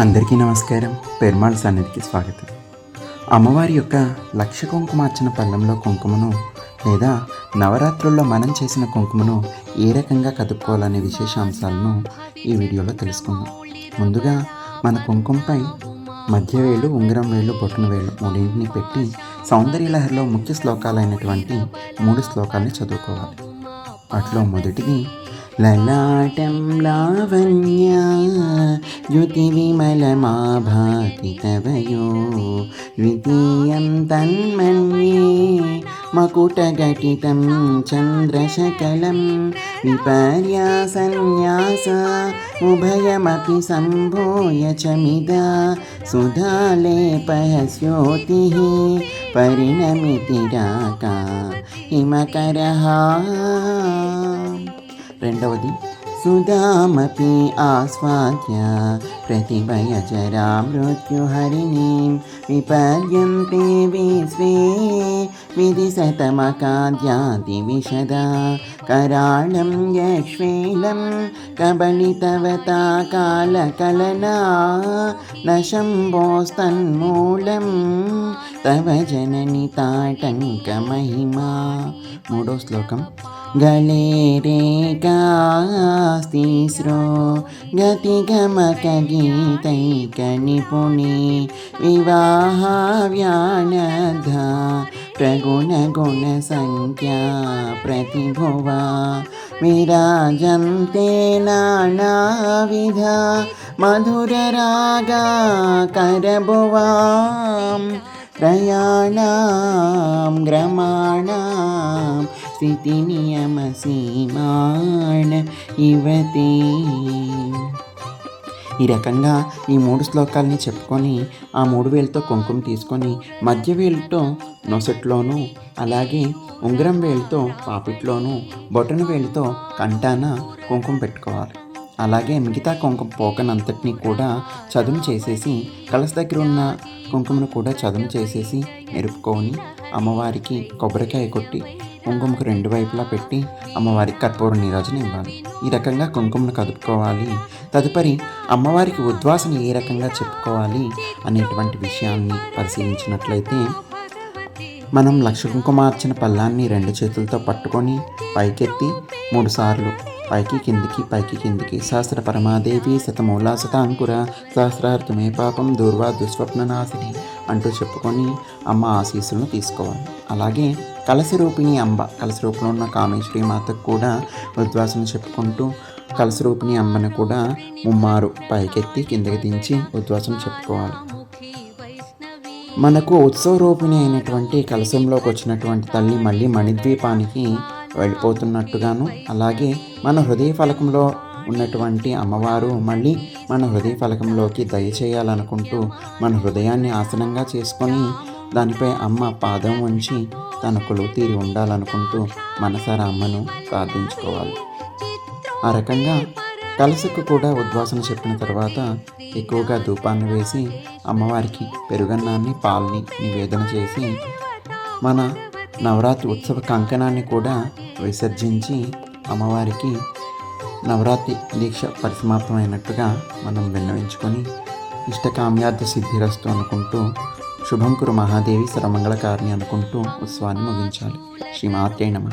అందరికీ నమస్కారం. పెరుమాళ్ సన్నిధికి స్వాగతం. అమ్మవారి యొక్క లక్ష కుంకుమార్చన పళ్ళంలో కుంకుమను లేదా నవరాత్రుల్లో మనం చేసిన కుంకుమను ఏ రకంగా కదుపుకోవాలనే విశేషాంశాలను ఈ వీడియోలో తెలుసుకుందాం. ముందుగా మన కుంకుమపై మధ్య వేలు ఉంగరం వేలు బొట్టన వేలు మూడింటిని పెట్టి సౌందర్యలహరిలో ముఖ్య శ్లోకాలైనటువంటి మూడు శ్లోకాలని చదువుకోవాలి. వాటిలో మొదటిది లలాటం లావణ్య యుతి విమలమా భాతి తవయో ద్వితీయం తన్మన్యే మకుటఘటితం చంద్రశకలం విపర్యాసన్యాస ఉభయమపి సంభూయ చమిద సుధాలేపస్యోతిः పరిణమితి రాకా హిమకరः రెండవది సుధామపి ఆస్వాద్య ప్రతిభయచరా మృత్యుహరిణీం విపర్యంతే విశ్వే విధిశతమకాద్యాతి విశదా कराळं यक्ष्वेलं कबलितवता कालकलना न शम्भोस्तन्मूलं तव जननि ताटङ्कमहिमा మూడో శ్లోకం गलेरे गतिगमकगीतैकनिपुणे गतिघमक प्रगुणगुणसङ्ख्या प्रतिभुवा विराजन्ते नानाविधा मधुररागा करभुवां प्रतिगुवा ग्रमाणां స్థితినియమసీమాణ ఇవతే ఈ రకంగా ఈ మూడు శ్లోకాలని చెప్పుకొని ఆ మూడు వేలతో కుంకుమ తీసుకొని మధ్య వేలుతో నొసట్లోనూ అలాగే ఉంగరం వేలుతో పాపిట్లోనూ బొటన వేలుతో కంటాన కుంకుమ పెట్టుకోవాలి అలాగే మిగతా కుంకుమ పోకనంతటిని కూడా చదును చేసేసి కలస దగ్గర ఉన్న కుంకుమను కూడా చదును చేసేసి మెరుపుకొని అమ్మవారికి కొబ్బరికాయ కొట్టి కుంకుమకు రెండు వైపులా పెట్టి అమ్మవారికి కర్పూర నీరాజన ఇవ్వాలి. ఈ రకంగా కుంకుమను కదుపుకోవాలి. తదుపరి అమ్మవారికి ఉద్వాసన ఏ రకంగా చెప్పుకోవాలి అనేటువంటి విషయాన్ని పరిశీలించినట్లయితే మనం లక్ష కుంకుమార్చిన పళ్ళాన్ని రెండు చేతులతో పట్టుకొని పైకెత్తి మూడు సార్లు పైకి కిందికి పైకి కిందికి. సహస్ర పరమాదేవి శతమూలా శతాంకుర సహస్రార్థమే పాపం దూర్వా దుస్వప్ననాశిని అంటూ చెప్పుకొని అమ్మ ఆశీస్సులను తీసుకోవాలి. అలాగే కలసి రూపిణి అంబ. కలసి రూపంలో ఉన్న కామేశ్వరి మాతకు కూడా ఉద్వాసన చెప్పుకుంటూ కలసి రూపిణి అంబను కూడా ముమ్మారు పైకెత్తి కిందకి దించి ఉద్వాసన చెప్పుకోవాలి. మనకు ఉత్సవ రూపిణి అయినటువంటి కలశంలోకి వచ్చినటువంటి తల్లి మళ్ళీ మణిద్వీపానికి వెళ్ళిపోతున్నట్టుగాను అలాగే మన హృదయ ఫలకంలో ఉన్నటువంటి అమ్మవారు మళ్ళీ మన హృదయ ఫలకంలోకి దయచేయాలనుకుంటూ మన హృదయాన్ని ఆసనంగా చేసుకొని దానిపై అమ్మ పాదం ఉంచి తన కొలువు తీరి ఉండాలనుకుంటూ మనసారా అమ్మను ప్రార్థించుకోవాలి. ఆ రకంగా కలసకు కూడా ఉద్వాసన చెప్పిన తర్వాత ఎక్కువగా ధూపాన్ని వేసి అమ్మవారికి పెరుగన్నాన్ని పాలని నివేదన చేసి మన నవరాత్రి ఉత్సవ కంకణాన్ని కూడా విసర్జించి అమ్మవారికి నవరాత్రి దీక్ష పరిసమాప్తమైనట్టుగా మనం విన్నవించుకొని ఇష్టకామ్యార్థ సిద్ధిరస్తు అనుకుంటూ శుభంకురు మహాదేవి సర్వమంగళకారిణి అనుకుంటూ ఉత్సవాన్ని ముగించాలి. శ్రీమాత్రే నమ.